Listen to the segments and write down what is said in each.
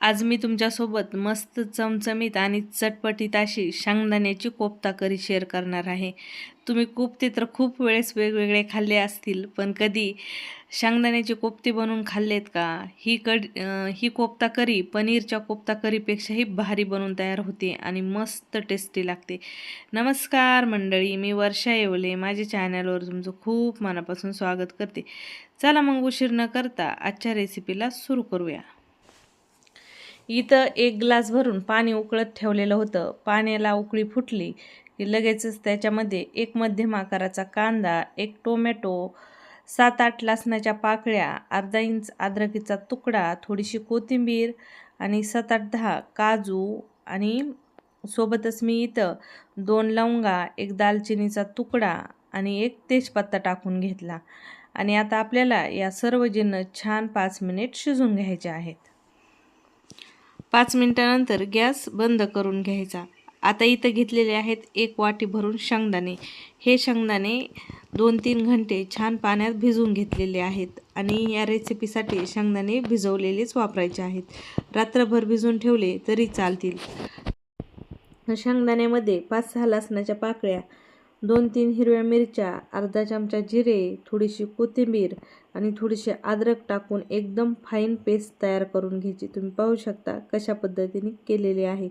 आज मी तुमच्यासोबत मस्त चमचमीत आणि चटपटीत अशी शेंगदाण्याची कोफ्ता करी शेअर करणार आहे. तुम्ही कोफ्ते तर खूप वेळेस वेगवेगळे खाल्ले असतील पण कधी शेंगदाण्याची कोफ्ते बनवून खाल्लेत का? ही कड ही कोफ्ता करी पनीरच्या कोफ्ता करीपेक्षाही भारी बनवून तयार होते आणि मस्त टेस्टी लागते. नमस्कार मंडळी मी वर्षा येवले. माझ्या चॅनलवर तुमचं खूप मनापासून स्वागत करते. चला मग उशीर न करता आजच्या रेसिपीला सुरू करूया. इथं एक ग्लास भरून पाणी उकळत ठेवलेलं होतं. पाण्याला उकळी फुटली. की लगेचच त्याच्यामध्ये एक मध्यम आकाराचा कांदा एक टोमॅटो सात आठ लसणाच्या पाकळ्या अर्धा इंच अद्रकीचा तुकडा थोडीशी कोथिंबीर आणि सात आठ दहा काजू आणि सोबतच मी इथं दोन लवंगा एक दालचिनीचा तुकडा आणि एक तेजपत्ता टाकून घेतला. आणि आता आपल्याला या सर्व जिन्नस छान पाच मिनिट शिजून घ्यायचे आहेत. पाच मिनटानंतर गॅस बंद करून घ्यायचा. आता इथं घेतलेले आहेत एक वाटी भरून शेंगदाणे. हे शेंगदाणे दोन तीन घंटे छान पाण्यात भिजवून घेतलेले आहेत आणि या रेसिपीसाठी शेंगदाणे भिजवलेलेच वापरायचे आहेत. रात्रभर भिजून ठेवले तरी चालतील. शेंगदाण्यामध्ये पाच सहा लसणाच्या पाकळ्या दोन तीन हिरव्या मिरच्या अर्धा चमचा जिरे थोडीशी कोथिंबीर आणि थोडीशी अद्रक टाकून एकदम फाईन पेस्ट तयार करून घ्यायची. तुम्ही पाहू शकता कशा पद्धतीने केलेली आहे.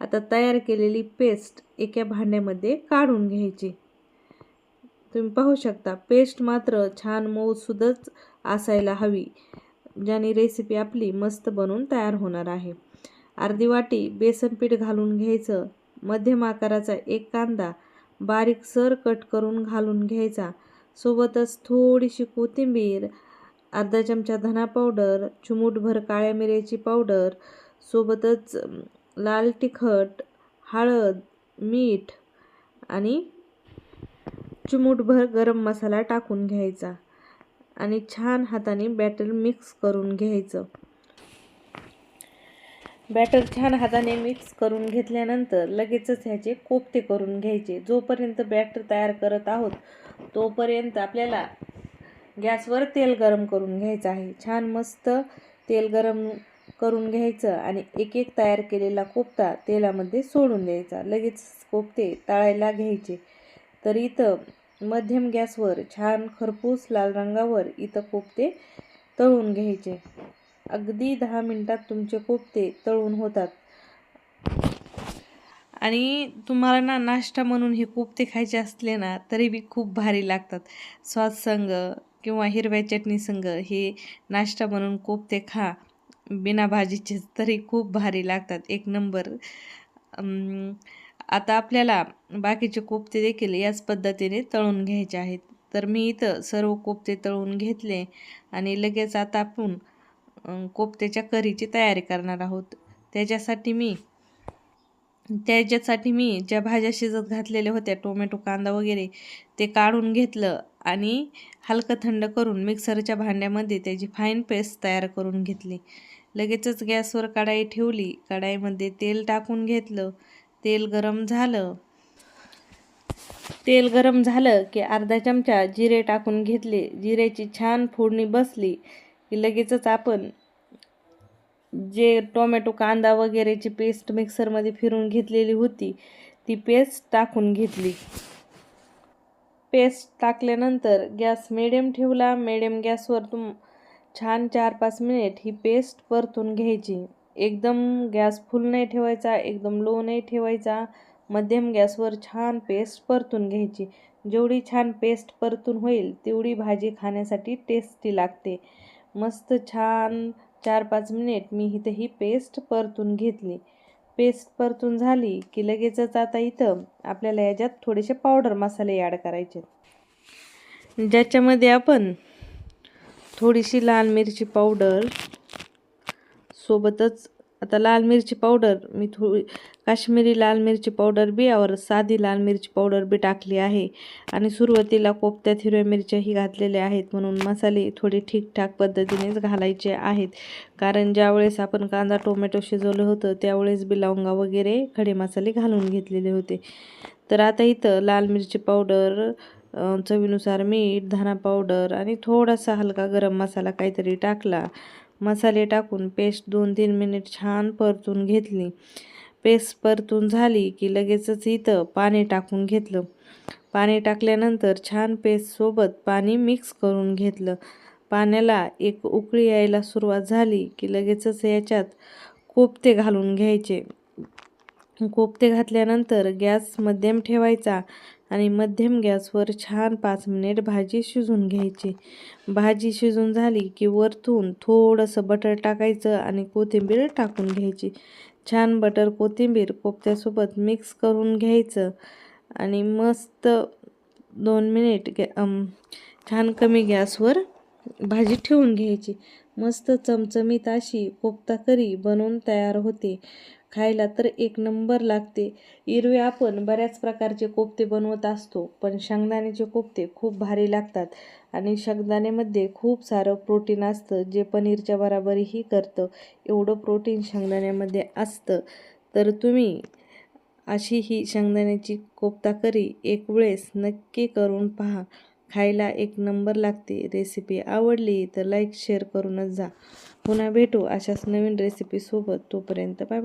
आता तयार केलेली पेस्ट एका भांड्यामध्ये काढून घ्यायची. तुम्ही पाहू शकता पेस्ट मात्र छान मऊसुदच असायला हवी ज्याने रेसिपी आपली मस्त बनून तयार होणार आहे. अर्धी वाटी बेसन पीठ घालून घ्यायचं. मध्यम आकाराचा एक कांदा बारीक सर कट करून घालून घ्यायचा. सोबतच थोडीशी कोथिंबीर अर्धा चमचा धना पावडर चिमूटभर काळ्या मिऱ्याची पावडर सोबतच लाल तिखट हळद मीठ आणि चिमूटभर गरम मसाला टाकून घ्यायचा आणि छान हाताने बॅटर मिक्स करून घ्यायचं. बॅटर छान हाताने मिक्स करून घेतल्यानंतर लगेचच ह्याचे कोफ्ते करून घ्यायचे. जोपर्यंत बॅटर तयार करत आहोत तोपर्यंत आपल्याला गॅसवर तेल गरम करून घ्यायचं आहे. छान मस्त तेल गरम करून घ्यायचं आणि एक एक तयार केलेला कोफ्ता तेलामध्ये सोडून द्यायचा. लगेच कोफ्ते तळायला घ्यायचे. तर इथं मध्यम गॅसवर छान खरपूस लाल रंगावर इथं कोफ्ते तळून घ्यायचे. अगदी दहा मिनटात तुमचे कोफ्ते तळून होतात. आणि तुम्हाला ना नाश्ता म्हणून हे कोफ्ते खायचे असले ना तरी बी खूप भारी लागतात. स्वादसंग संग किंवा हिरव्या चटणी संग हे नाश्ता म्हणून कोफ्ते खा. बिना भाजीचे तरी खूप भारी लागतात. एक नंबर. आता आपल्याला बाकीचे कोफ्ते देखील याच पद्धतीने तळून घ्यायचे आहेत. तर मी इथं सर्व कोफ्ते तळून घेतले आणि लगेच आता आपण कोफ्त्याच्या करीची तयारी करणार आहोत. त्याच्यासाठी मी त्याच्यासाठी मी ज्या भाज्या शिजत घातलेल्या होत्या टोमॅटो कांदा वगैरे ते काढून घेतलं आणि हलकं थंड करून मिक्सरच्या भांड्यामध्ये त्याची फाईन पेस्ट तयार करून घेतली. लगेचच गॅसवर कढाई ठेवली. कढाईमध्ये तेल टाकून घेतलं. तेल गरम झालं. तेल गरम झालं की अर्धा चमचा जिरे टाकून घेतले. जिऱ्याची छान फोडणी बसली. की लगेचच आपण जे टोमॅटो कांदा वगैरेची पेस्ट मिक्सरमध्ये फिरून घेतलेली होती ती पेस्ट टाकून घेतली. पेस्ट टाकल्यानंतर गॅस मिडियम ठेवला. मिडियम गॅसवर तुम छान चार पाच मिनिट ही पेस्ट परतून घ्यायची. एकदम गॅस फुल नाही ठेवायचा एकदम लो नाही ठेवायचा. मध्यम गॅसवर छान पेस्ट परतून घ्यायची. जेवढी छान पेस्ट परतून होईल तेवढी भाजी खाण्यासाठी टेस्टी लागते. मस्त छान चार पाच मिनिट मी इथं ही पेस्ट परतून घेतली. पेस्ट परतून झाली की लगेचच आता इथं आपल्याला याच्यात थोडेसे पावडर मसाले ॲड करायचे. ज्याच्यामध्ये आपण थोडीशी लाल मिरची पावडर सोबतच आता लाल मिरची पावडर मी थोडी काश्मीरी लाल मिरची पावडर बी यावर साधी लाल मिरची पावडर बी टाकली आहे. आणि सुरुवातीला कोपत्यात हिरव्या मिरच्याही घातलेल्या आहेत म्हणून मसाले थोडे ठीकठाक पद्धतीनेच घालायचे आहेत. कारण ज्यावेळेस आपण कांदा टोमॅटो शिजवलं होतं त्यावेळेस बी लवंगा वगैरे खडे मसाले घालून घेतलेले होते. तर आता इथं लाल मिरची पावडर चवीनुसार मीठ धना पावडर आणि थोडासा हलका गरम मसाला काहीतरी टाकला. मसाले टाकून पेस्ट दोन तीन मिनिट छान परतून घेतली. पेस्ट परतून झाली की लगेचच इथं पाणी टाकून घेतलं. पाणी टाकल्यानंतर छान पेस्टसोबत पाणी मिक्स करून घेतलं. पाण्याला एक उकळी यायला सुरुवात झाली की लगेचच याच्यात कोपते घालून घ्यायचे. कोफ्ते घातल्यानंतर गॅस मध्यम ठेवायचा आणि मध्यम गॅसवर छान पाच मिनिट भाजी शिजून घ्यायची. भाजी शिजून झाली की वरतून थोडंसं बटर टाकायचं आणि कोथिंबीर टाकून घ्यायची. छान बटर कोथिंबीर कोफ्त्यासोबत मिक्स करून घ्यायचं आणि मस्त दोन मिनिट गॅ छान कमी गॅसवर भाजी ठेवून घ्यायची. मस्त चमचमीत अशी कोफ्ता करी बनवून तयार होते. खायला तर एक नंबर लागते. एरवी आपण बऱ्याच प्रकारचे कोफ्ते बनवत असतो पण शेंगदाण्याचे कोफ्ते खूप भारी लागतात आणि शेंगदाण्यामध्ये खूप सारं प्रोटीन असतं जे पनीरच्या बराबरीही करतं. एवढं प्रोटीन शेंगदाण्यामध्ये असतं. तर तुम्ही अशी ही शेंगदाण्याची कोफ्ता करी एक वेळेस नक्की करून पहा. खायला एक नंबर लागते. रेसिपी आवडली तर लाईक शेअर करूनच जा. पुन्हा भेटू अशाच नवीन रेसिपीसोबत तोपर्यंत बाय